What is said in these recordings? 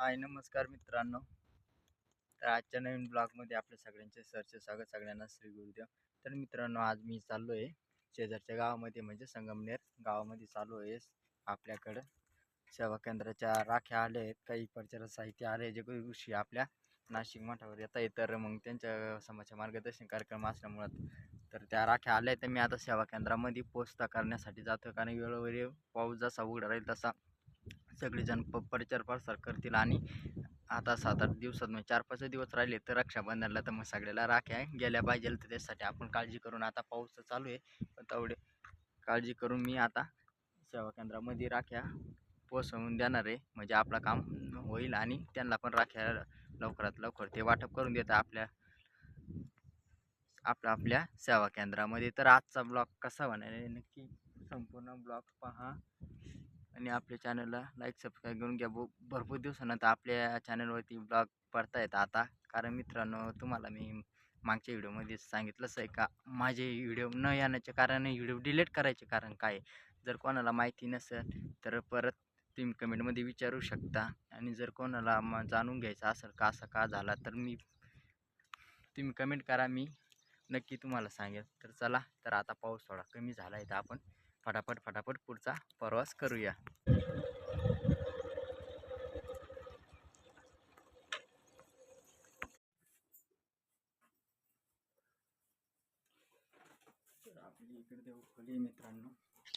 हाय नमस्कार मित्रांनो. तर आजच्या नवीन ब्लॉगमध्ये आपल्या सगळ्यांचे सरचे स्वागत सगळ्यांना श्री गुरुदेव. तर मित्रांनो आज मी चाललो आहे शेजारच्या गावामध्ये म्हणजे संगमनेर गावामध्ये चालू आहे आपल्याकडं सेवा केंद्राच्या राख्या आल्या आहेत काही प्रचार साहित्य आले जे काही ऋषी आपल्या नाशिक मठावर येता येत तर मग त्यांच्या समाजच्या मार्गदर्शन कार्यक्रम असल्यामुळं तर त्या राख्या आल्या तर मी आता सेवा केंद्रामध्ये पोचता करण्यासाठी जातो कारण वेळोवेळी पाऊस जसा उघडा राहील तसा सगळेजण प प्रचार प्रसार करतील आणि आता सात आठ दिवसात म्हणजे चार पाच दिवस राहिले तर रक्षाबंधनला तर मग सगळ्याला राख्या गेल्या पाहिजे तर त्यासाठी आपण काळजी करून आता पाऊस तर चालू आहे. पण तेवढे काळजी करून मी आता सेवा केंद्रामध्ये राख्या पोचवून देणार आहे. म्हणजे आपलं काम होईल आणि त्यांना पण राख्या लवकरात लवकर. ते वाटप करून देतं आपल्या आपल्या आपल्या सेवा केंद्रामध्ये. तर आजचा ब्लॉग कसा होणार आहे नक्की संपूर्ण ब्लॉग पहा. आणि आपल्या चॅनलला लाईक सबस्क्राईब करून घ्या. ब भरपूर दिवसानंतर आपल्या चॅनलवरती ब्लॉग पडता येतात आता. कारण मित्रांनो तुम्हाला मी मागच्या व्हिडिओमध्ये सांगितलंच आहे का माझे व्हिडिओ न येण्याचे कारण व्हिडिओ डिलीट करायचे कारण काय? जर कोणाला माहिती नसेल तर परत तुम्ही कमेंटमध्ये विचारू शकता. आणि जर कोणाला म जाणून घ्यायचं असेल का असं का झाला तर मी तुम्ही कमेंट करा. मी नक्की तुम्हाला सांगेल. तर चला तर आता पाऊस थोडा कमी झाला आहे तर आपण फटाफट फटाफट पुढचा प्रवास करूया.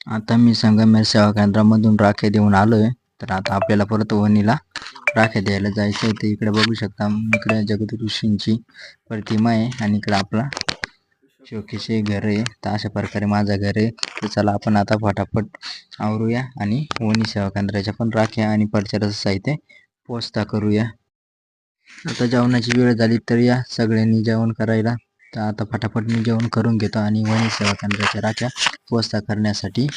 आता मी संगमेर सेवा केंद्रामधून राखे देऊन आलोय. तर आता आपल्याला परत वणीला राखे द्यायला जायचं आहे इकडे बघू शकता इकडे जगत ऋषींची प्रतिमा आहे आणि इकडे आपला चौकीचे घर आहे. तर अशा प्रकारे माझं घर आहे. तर चला आपण आता फटाफट आवरूया आणि वणी सेवा केंद्राच्या पण राख्या आणि परचाराचं साहित्य पोचता करूया. आता जेवणाची वेळ झाली तर या सगळ्यांनी जेवण करायला. तर आता फटाफट मी जेवण करून घेतो आणि वणी सेवा केंद्राच्या राख्या पोचता करण्यासाठी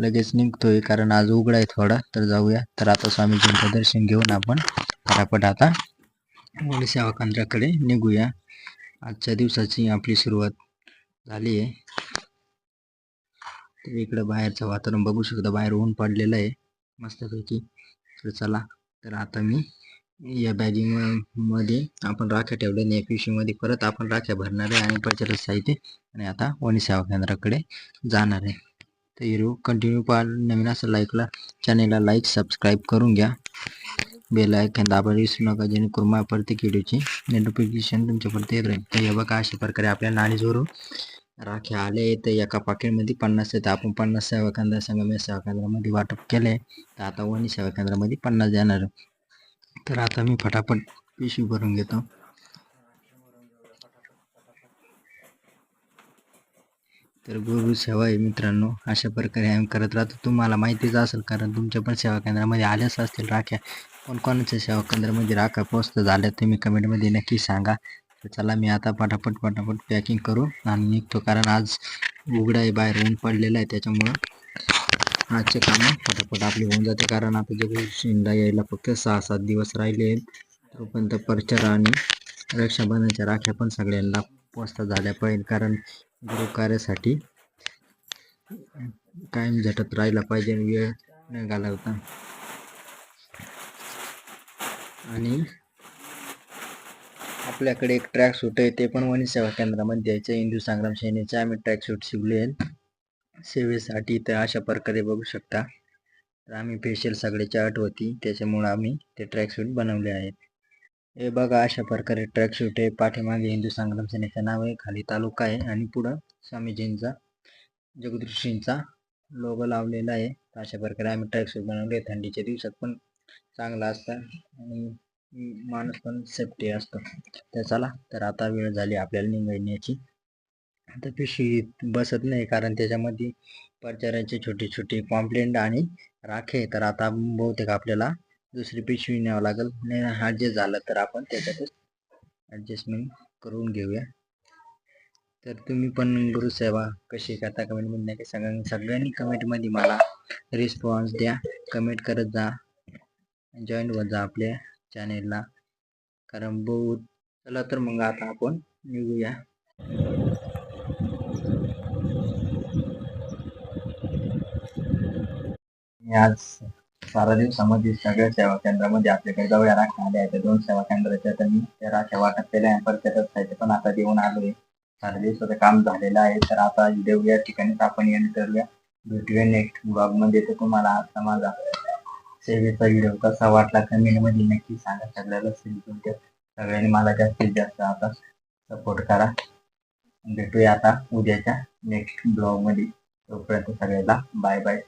लगेच निघतोय. कारण आज उघडा आहे थोडा. तर जाऊया. तर आता स्वामीजींचं दर्शन घेऊन आपण फटाफट आता वणी सेवा केंद्राकडे निघूया. आजच्या दिवसाची आपली सुरुवात. झाली आहे. तर इकडं बाहेरचं वातावरण बघू शकता. बाहेर ऊन पडलेलं आहे मस्तपैकी. तर चला तर आता मी या बॅगिंगमध्ये आपण राख्या ठेवल्या आणि या पिशवीमध्ये परत आपण राख्या भरणार आहे आणि प्रचार साहित्य आणि आता वणी सेवा केंद्राकडे जाणार आहे. तर हिरो कंटिन्यू पाहा. नवीन असं लाईकला चॅनेलला लाईक सबस्क्राईब करून घ्या. बेल आयकन दाबा विसरू नका जेणेकरून माझ्या प्रत्येक व्हिडिओची नोटिफिकेशन तुमच्यापर्यंत येत राहील. तर हे बघा अशा प्रकारे आपल्या नाणीजवळून राखे आले. तर एका पाकिटमध्ये पन्नास आहेत. आपण पन्नास सेवा केंद्र संगमेश सेवा केंद्रामध्ये वाटप केले तर आता वणी सेवा केंद्रामध्ये पन्नास देणार तर आता मी फटाफट पिशवी भरून घेतो. तर गुरु सेवा आहे मित्रांनो अशा प्रकारे आम्ही करत राहतो. तुम्हाला माहितीच असेल कारण तुमच्या पण सेवा केंद्रामध्ये आल्याच असतील राख्या. कोणकोणाच्या सेवा केंद्रामध्ये राखा पोस्त झाल्या तुम्ही कमेंटमध्ये नक्की सांगा. तर चला मी आता पटापट पटापट पॅकिंग करू आणि निघतो कारण आज उघडा आहे बाहेर ऊन पडलेलं आहे त्याच्यामुळं आजचे कामं पटापट आपली होऊन जाते कारण आता शिंदा यायला फक्त सहा सात दिवस राहिले आहेत तोपर्यंत प्रचार आणि रक्षाबंधनच्या राख्या पण सगळ्यांना पोचता झाल्या पाहिजे कारण गुरुकार्यासाठी कायम झटत राहिला पाहिजे वेळ न घालवता. आणि आपल्याकडे एक ट्रॅक सूट आहे ते पण वणी सेवा केंद्रामध्ये द्यायचं हिंदू संग्राम सेनेचे आम्ही ट्रॅक सूट शिवले आहेत. सेवेसाठी तर अशा प्रकारे बघू शकता. तर आम्ही फेशियल सगळ्याच्या अट होती त्याच्यामुळं आम्ही ते ट्रॅक सूट बनवले आहेत. हे बघा अशा प्रकारे ट्रॅक सूट आहे. पाठीमागे हिंदू संग्राम सेनेचं नाव आहे खाली तालुका आहे आणि पुढं स्वामीजींचा जगदृष्टींचा लोगो लावलेला आहे. अशा प्रकारे आम्ही ट्रॅक सूट बनवले. थंडीच्या दिवसात पण चांगला असतं. आणि माणूस पण सेफ्टी असतो. तर चला तर आता वेळ झाली आपल्याला निघण्याची. आता पिशवी बसत नाही कारण त्याच्यामध्ये प्रचाराचे छोटे छोटे कॉम्प्लेंट आणि राखे तर आता बहुतेक आपल्याला दुसरी पिशवी न्यावं लागेल. नाही ॲडजस्ट झालं तर आपण त्याच्यातच ॲडजस्टमेंट करून घेऊया. तर तुम्ही पण गुरुसेवा कशी करता कमेंटमध्ये नाही सगळ्यांनी सगळ्यांनी कमेंटमध्ये मला रिस्पॉन्स द्या. कमेंट करत जा. जॉईन होत जा आपल्या. चॅनेलला कारण बहुत चला तर मग आता आपण निघूया. आज बारा दिवसामध्ये सगळ्या सेवा केंद्रामध्ये आपल्याकडे जवळ राख्या आल्या आहेत दोन सेवा केंद्राच्या तर मी त्या राख्या वाटप केल्या आहे परत त्याच्यात साहित्य पण आता देऊन आलोय. सारा दिवसाचं काम झालेलं आहे. तर आता देऊया या ठिकाणीच आपण एंड करूया. भेटूया नेक्स्ट ब्लॉगमध्ये. तर तुम्हाला आता माझा सेवेचा व्हिडिओ कसा वाटला कमेंटमध्ये नक्की सांगा. सगळ्याला सेव तुमच्या सगळ्यांनी मला जास्तीत जास्त आता सपोर्ट करा. भेटूया आता उद्याच्या नेक्स्ट ब्लॉगमध्ये. तोपर्यंत सगळ्याला बाय बाय